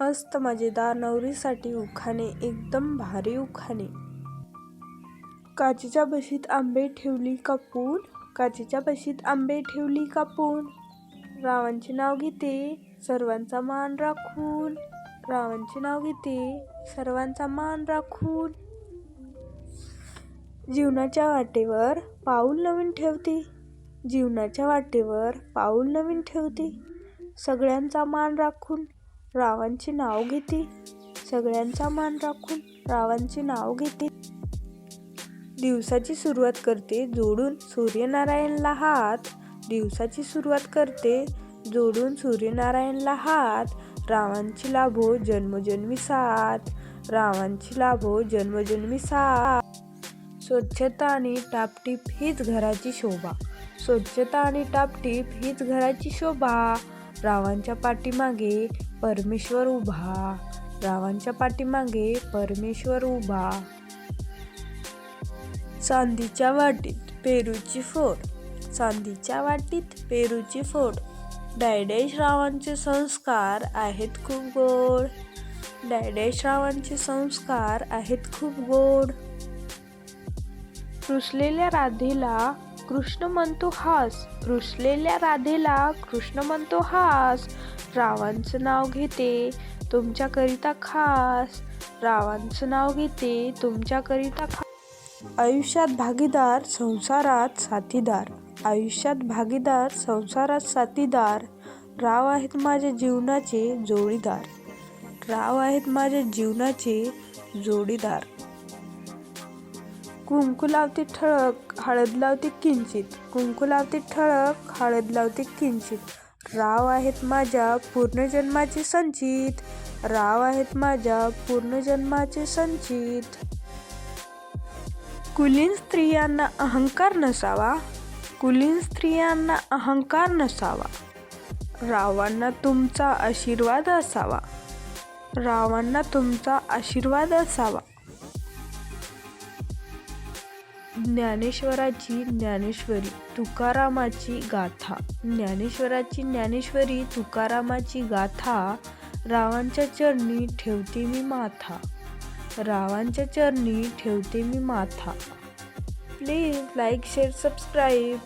मस्त मजेदार नवरीसाठी उखाणे एकदम भारी उखाणे. काचेच्या बशीत आंबे ठेवली कापून काचेच्या बशीत आंबे ठेवली कापून रावांचे नाव घेते सर्वांचा मान राखून. रावांचे नाव घेते सर्वांचा मान राखून. जीवनाच्या वाटेवर पाऊल नवीन ठेवते. जीवनाच्या वाटेवर पाऊल नवीन ठेवते. सगळ्यांचा मान राखून. रावांची नाव घेते. सगळ्यांचा मान राखून रावांची नाव घेते. दिवसाची सुरुवात करते जोडून सूर्यनारायणला हात. दिवसाची सुरुवात करते जोडून सूर्यनारायणला हात. रावांची लाभो जन्मजन्मी साथ. रावांची लाभो जन्मजन्मी साथ. स्वच्छता आणि टापटीप हीच घराची शोभा. स्वच्छता आणि टापटीप हीच घराची शोभा. रावांच्या पाठीमागे परमेश्वर उभा. रावांच्या पाठीमागे परमेश्वर उभा. चांदीच्या वाटीत पेरूची फोड. चांदीच्या वाटीत पेरूची फोड. डायडेश रावांचे संस्कार आहेत खूप गोड. डायडेश रावांचे संस्कार आहेत खूप गोड. रुसलेल्या राधेला कृष्ण म्हणतो हास. रुसलेल्या राधेला कृष्ण म्हणतो हास. रावांचं नाव घेते तुमच्याकरिता खास. रावांचं नाव घेते तुमच्याकरिता खास आयुष्यात भागीदार संसारात साथीदार. आयुष्यात भागीदार संसारात साथीदार. राव आहेत माझ्या जीवनाचे जोडीदार. राव आहेत माझ्या जीवनाचे जोडीदार. कुंकू लावते ठळक हळद लावते किंचित. कुंकू लावते ठळक हळद लावते किंचित. राव आहेत माझ्या पूर्ण जन्माचे संचित. राव आहेत माझ्या पूर्ण जन्माचे संचित. कुलीन स्त्रियांना अहंकार नसावा. कुलीन स्त्रियांना अहंकार नसावा. रावांना तुमचा आशीर्वाद असावा. रावांना तुमचा आशीर्वाद असावा. ज्ञानेश्वराची ज्ञानेश्वरी तुकारामाची गाथा. ज्ञानेश्वराची ज्ञानेश्वरी तुकारामाची गाथा रावांच्या चरणी ठेवते मी माथा. रावांच्या चरणी ठेवते मी माथा. Please like share subscribe